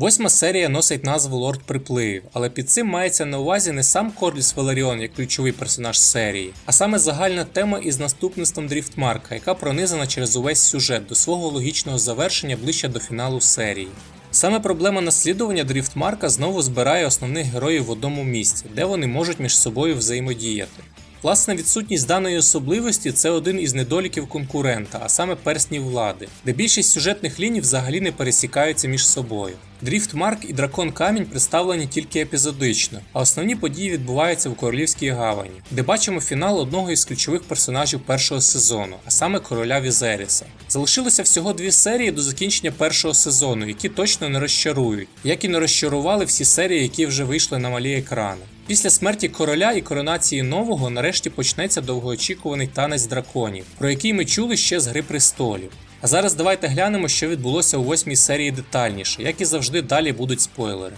Восьма серія носить назву Лорд Припливів, але під цим мається на увазі не сам Корліс Валеріон як ключовий персонаж серії, а саме загальна тема із наступництвом Дріфтмарка, яка пронизана через увесь сюжет до свого логічного завершення ближче до фіналу серії. Саме проблема наслідування Дріфтмарка знову збирає основних героїв в одному місці, де вони можуть між собою взаємодіяти. Власне, відсутність даної особливості це один із недоліків конкурента, а саме перснів влади, де більшість сюжетних ліній взагалі не пересікаються між собою. Дріфт Марк і Дракон Камінь представлені тільки епізодично, а основні події відбуваються в Королівській гавані, де бачимо фінал одного із ключових персонажів першого сезону, а саме короля Візеріса. Залишилося всього дві серії до закінчення першого сезону, які точно не розчарують, як і не розчарували всі серії, які вже вийшли на малі екрани. Після смерті короля і коронації нового нарешті почнеться довгоочікуваний танець драконів, про який ми чули ще з Гри престолів. А зараз давайте глянемо, що відбулося у восьмій серії детальніше, як і завжди далі будуть спойлери.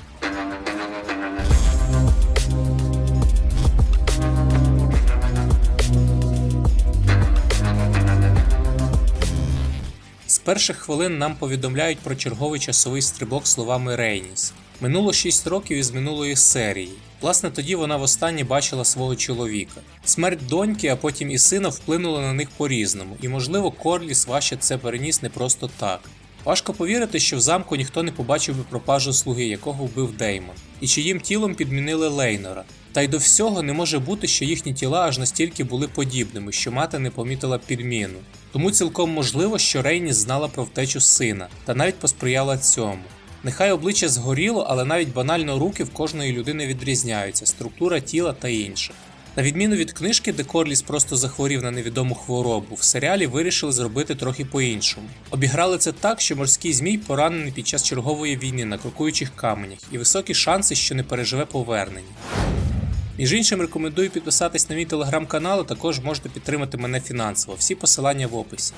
З перших хвилин нам повідомляють про черговий часовий стрибок словами Рейніс. Минуло 6 років із минулої серії. Власне, тоді вона востаннє бачила свого чоловіка. Смерть доньки, а потім і сина вплинула на них по-різному, і, можливо, Корліс важче це переніс не просто так. Важко повірити, що в замку ніхто не побачив би пропажу слуги, якого вбив Деймон, і чиїм тілом підмінили Лейнора. Та й до всього не може бути, що їхні тіла аж настільки були подібними, що мати не помітила підміну. Тому цілком можливо, що Рейніс знала про втечу сина та навіть посприяла цьому. Нехай обличчя згоріло, але навіть банально руки в кожної людини відрізняються, структура тіла та інше. На відміну від книжки, де Корліс просто захворів на невідому хворобу, в серіалі вирішили зробити трохи по-іншому. Обіграли це так, що морський змій поранений під час чергової війни на крокуючих каменях, і високі шанси, що не переживе повернення. Між іншим, рекомендую підписатись на мій телеграм-канал, а також можете підтримати мене фінансово. Всі посилання в описі.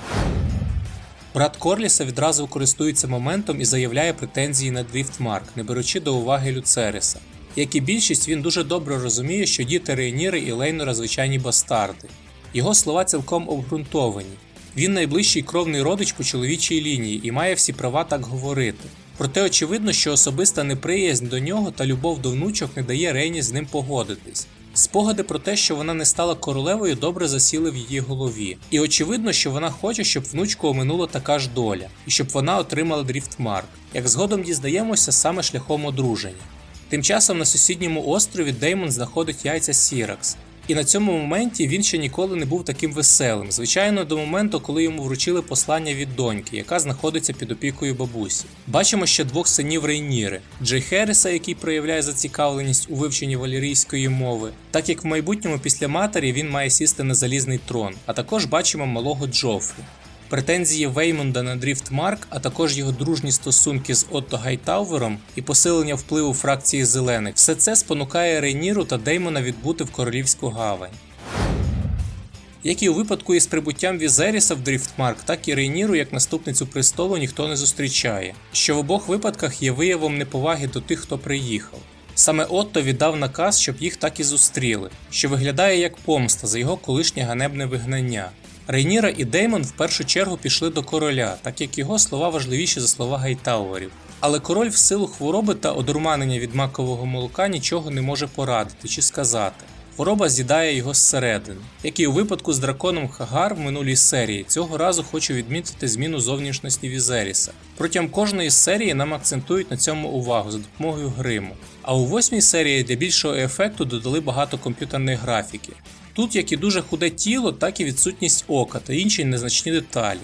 Брат Корліса відразу користується моментом і заявляє претензії на Дріфтмарк, не беручи до уваги Люцереса. Як і більшість, він дуже добре розуміє, що діти Рейніри і Лейнора звичайні бастарди. Його слова цілком обґрунтовані. Він найближчий кровний родич по чоловічій лінії і має всі права так говорити. Проте очевидно, що особиста неприязнь до нього та любов до внучок не дає Рейні з ним погодитись. Спогади про те, що вона не стала королевою, добре засіли в її голові. І очевидно, що вона хоче, щоб внучку оминула така ж доля, і щоб вона отримала дріфтмарк, як згодом дізнаємося саме шляхом одруження. Тим часом на сусідньому острові Деймон знаходить яйця Сіракс. І на цьому моменті він ще ніколи не був таким веселим, звичайно, до моменту, коли йому вручили послання від доньки, яка знаходиться під опікою бабусі. Бачимо ще двох синів Рейніри: Джей Херриса, який проявляє зацікавленість у вивченні валірійської мови, так як в майбутньому після матері він має сісти на залізний трон, а також бачимо малого Джофрі. Претензії Веймонда на Дріфтмарк, а також його дружні стосунки з Отто Гайтаувером і посилення впливу фракції зелених, все це спонукає Рейніру та Деймона відбути в королівську гавань. Як і у випадку із прибуттям Візеріса в Дріфтмарк, так і Рейніру як наступницю престолу ніхто не зустрічає, що в обох випадках є виявом неповаги до тих, хто приїхав. Саме Отто віддав наказ, щоб їх так і зустріли, що виглядає як помста за його колишнє ганебне вигнання. Рейніра і Деймон в першу чергу пішли до короля, так як його слова важливіші за слова Гайтауерів. Але король в силу хвороби та одурманення від макового молока нічого не може порадити чи сказати. Хвороба з'їдає його зсередини. Як і у випадку з драконом Хагар в минулій серії, цього разу хочу відмітити зміну зовнішності Візеріса. Протягом кожної серії нам акцентують на цьому увагу за допомогою гриму. А у восьмій серії для більшого ефекту додали багато комп'ютерної графіки. Тут як і дуже худе тіло, так і відсутність ока та інші незначні деталі.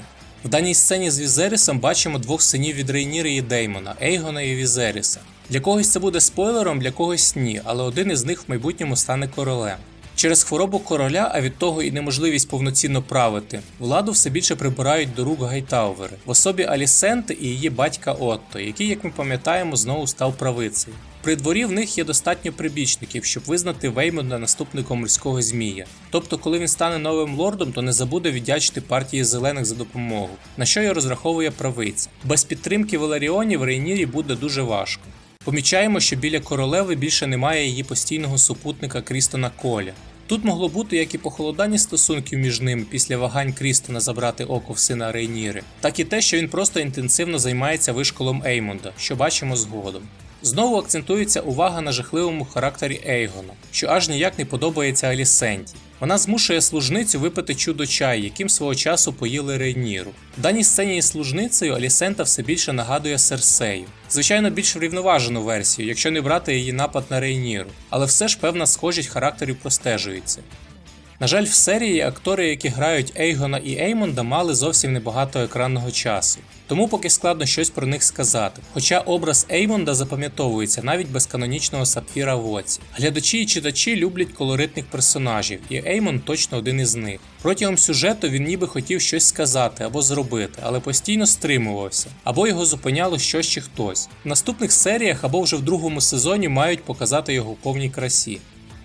В даній сцені з Візерісом бачимо двох синів від Рейніри і Деймона, Ейгона і Візеріса. Для когось це буде спойлером, для когось ні, але один із них в майбутньому стане королем. Через хворобу короля, а від того і неможливість повноцінно правити, владу все більше прибирають до рук Гайтаувери в особі Алісенти і її батька Отто, який, як ми пам'ятаємо, знову став правицею. При дворі в них є достатньо прибічників, щоб визнати Веймонда наступником морського змія. Тобто, коли він стане новим лордом, то не забуде віддячити партії зелених за допомогу, на що й розраховує правиця. Без підтримки Валеріонів Рейнірі буде дуже важко. Помічаємо, що біля королеви більше немає її постійного супутника Крістона Коля. Тут могло бути як і похолодання стосунків між ними після вагань Крістона забрати око в сина Рейніри, так і те, що він просто інтенсивно займається вишколом Еймонда, що бачимо згодом. Знову акцентується увага на жахливому характері Ейгона, що аж ніяк не подобається Алісенті. Вона змушує служницю випити чудо чай, яким свого часу поїли Рейніру. В даній сцені із служницею Алісента все більше нагадує Серсею. Звичайно, більш врівноважену версію, якщо не брати її напад на Рейніру, але все ж певна схожість характерів простежується. На жаль, в серії актори, які грають Ейгона і Еймонда, мали зовсім небагато екранного часу, тому поки складно щось про них сказати. Хоча образ Еймонда запам'ятовується навіть без канонічного сапфіра в оці. Глядачі і читачі люблять колоритних персонажів, і Еймон точно один із них. Протягом сюжету він ніби хотів щось сказати або зробити, але постійно стримувався, або його зупиняло щось чи хтось. В наступних серіях або вже в другому сезоні мають показати його в повній красі.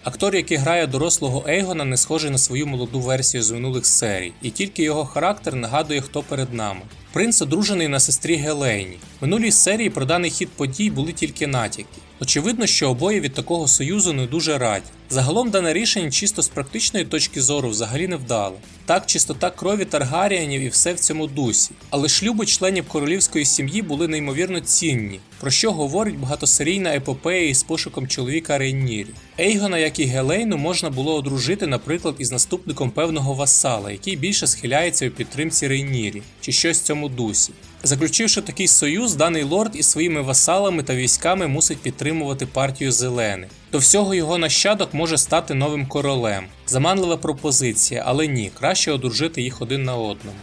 Актор, який грає дорослого Ейгона, не схожий на свою молоду версію з минулих серій, і тільки його характер нагадує, хто перед нами. Принц одружений на сестрі Гелейні. Минулій серії про даний хід подій були тільки натяки. Очевидно, що обоє від такого союзу не дуже раді. Загалом дане рішення чисто з практичної точки зору взагалі не вдало. Так, чистота крові Таргаріанів і все в цьому дусі. Але шлюби членів королівської сім'ї були неймовірно цінні, про що говорить багатосерійна епопея із пошуком чоловіка Рейнірі. Ейгона, як і Гелейну, можна було одружити, наприклад, із наступником певного васала, який більше схиляється у підтримці Рейнірі, чи щось в цьому дусі. Заключивши такий союз, даний лорд із своїми васалами та військами мусить підтримувати партію зелених. До всього його нащадок може стати новим королем. Заманлива пропозиція, але ні, краще одружити їх один на одному.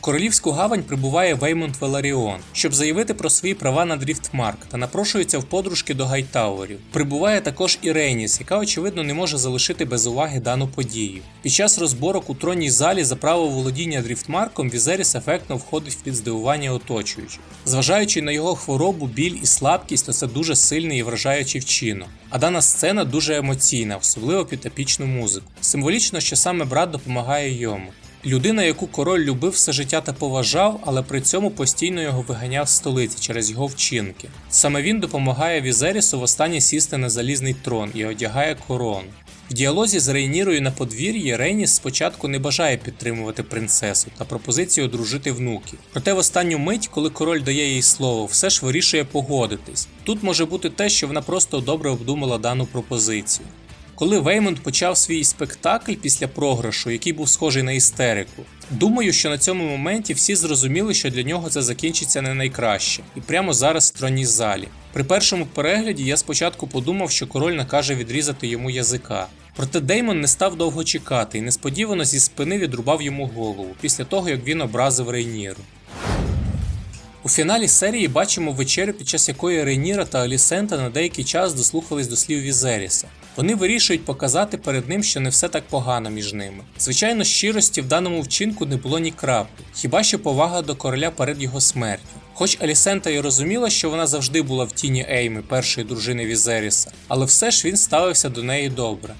В Королівську гавань прибуває Веймонт Веларіон, щоб заявити про свої права на Дріфтмарк та напрошується в подружки до Гайтауерів. Прибуває також і Рейніс, яка очевидно не може залишити без уваги дану подію. Під час розборок у тронній залі за право володіння Дріфтмарком Візеріс ефектно входить під здивування оточуючих. Зважаючи на його хворобу, біль і слабкість, то це дуже сильний і вражаючий вчинок. А дана сцена дуже емоційна, особливо під епічну музику. Символічно, що саме брат допомагає йому. Людина, яку король любив все життя та поважав, але при цьому постійно його виганяв з столиці через його вчинки. Саме він допомагає Візерісу востаннє сісти на залізний трон і одягає корону. В діалозі з Рейнірою на подвір'ї Рейніс спочатку не бажає підтримувати принцесу та пропозицію одружити внуків. Проте в останню мить, коли король дає їй слово, все ж вирішує погодитись. Тут може бути те, що вона просто добре обдумала дану пропозицію. Коли Веймонд почав свій спектакль після програшу, який був схожий на істерику, думаю, що на цьому моменті всі зрозуміли, що для нього це закінчиться не найкраще, і прямо зараз в тронній залі. При першому перегляді я спочатку подумав, що король накаже відрізати йому язика. Проте Деймон не став довго чекати і несподівано зі спини відрубав йому голову після того, як він образив Рейніру. У фіналі серії бачимо вечерю, під час якої Рейніра та Алісента на деякий час дослухались до слів Візеріса. Вони вирішують показати перед ним, що не все так погано між ними. Звичайно, щирості в даному вчинку не було ні краплі, хіба що повага до короля перед його смертю. Хоч Алісента й розуміла, що вона завжди була в тіні Ейми, першої дружини Візеріса, але все ж він ставився до неї добре.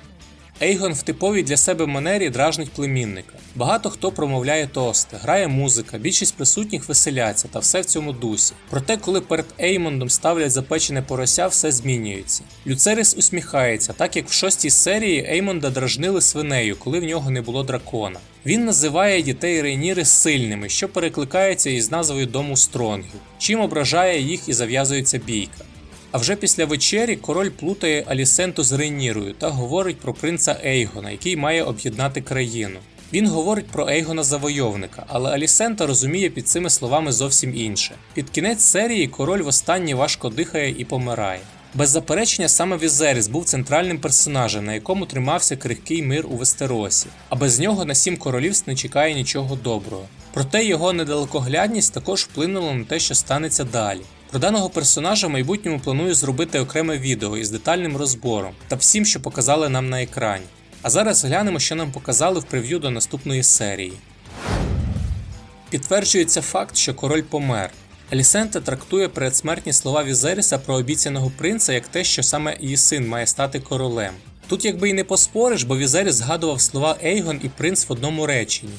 Ейгон в типовій для себе манері дражнить племінника. Багато хто промовляє тости, грає музика, більшість присутніх веселяться та все в цьому дусі. Проте, коли перед Еймондом ставлять запечене порося, все змінюється. Люцерис усміхається, так як в шостій серії Еймонда дражнили свинею, коли в нього не було дракона. Він називає дітей Рейніри сильними, що перекликається із назвою дому Стронгів, чим ображає їх і зав'язується бійка. А вже після вечері король плутає Алісенту з Рейнірою та говорить про принца Ейгона, який має об'єднати країну. Він говорить про Ейгона завойовника, але Алісента розуміє під цими словами зовсім інше. Під кінець серії король востаннє важко дихає і помирає. Без заперечення, саме Візеріс був центральним персонажем, на якому тримався крихкий мир у Вестеросі, а без нього на сім королівств не чекає нічого доброго. Проте його недалекоглядність також вплинула на те, що станеться далі. Про даного персонажа в майбутньому планую зробити окреме відео із детальним розбором та всім, що показали нам на екрані. А зараз глянемо, що нам показали в прев'ю до наступної серії. Підтверджується факт, що король помер. Алісента трактує передсмертні слова Візеріса про обіцяного принца як те, що саме її син має стати королем. Тут якби й не поспориш, бо Візеріс згадував слова Ейгон і принц в одному реченні.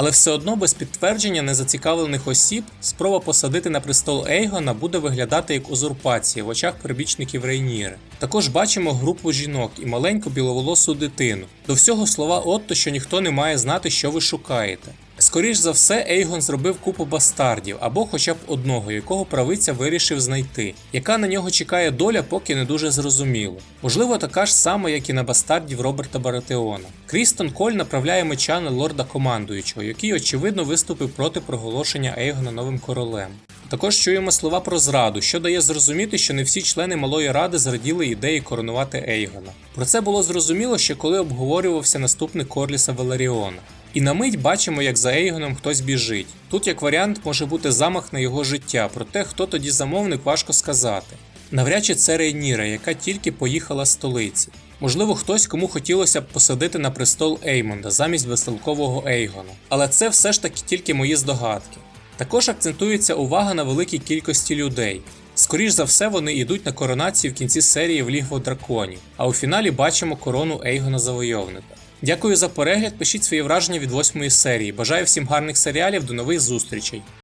Але все одно без підтвердження незацікавлених осіб спроба посадити на престол Ейгона буде виглядати як узурпація в очах прибічників Рейніри. Також бачимо групу жінок і маленьку біловолосу дитину. До всього слова Отто, що ніхто не має знати, що ви шукаєте. Скоріш за все, Ейгон зробив купу бастардів або хоча б одного, якого правиця вирішив знайти, яка на нього чекає доля, поки не дуже зрозуміло. Можливо, така ж сама, як і на бастардів Роберта Баратеона. Крістон Коль направляє меча на лорда командуючого, який очевидно виступив проти проголошення Ейгона новим королем. Також чуємо слова про зраду, що дає зрозуміти, що не всі члени малої ради зраділи ідеї коронувати Ейгона. Про це було зрозуміло ще коли обговорювався наступник Корліса Веларіона. І на мить бачимо, як за Ейгоном хтось біжить. Тут як варіант може бути замах на його життя, проте хто тоді замовник, важко сказати. Навряд чи це Рейніра, яка тільки поїхала з столиці. Можливо, хтось, кому хотілося б посадити на престол Еймонда замість веселкового Ейгона. Але це все ж таки тільки мої здогадки. Також акцентується увага на великій кількості людей. Скоріш за все, вони йдуть на коронацію в кінці серії в Лігво драконів, а у фіналі бачимо корону Ейгона Завойовника. Дякую за перегляд. Пишіть свої враження від восьмої серії. Бажаю всім гарних серіалів. До нових зустрічей!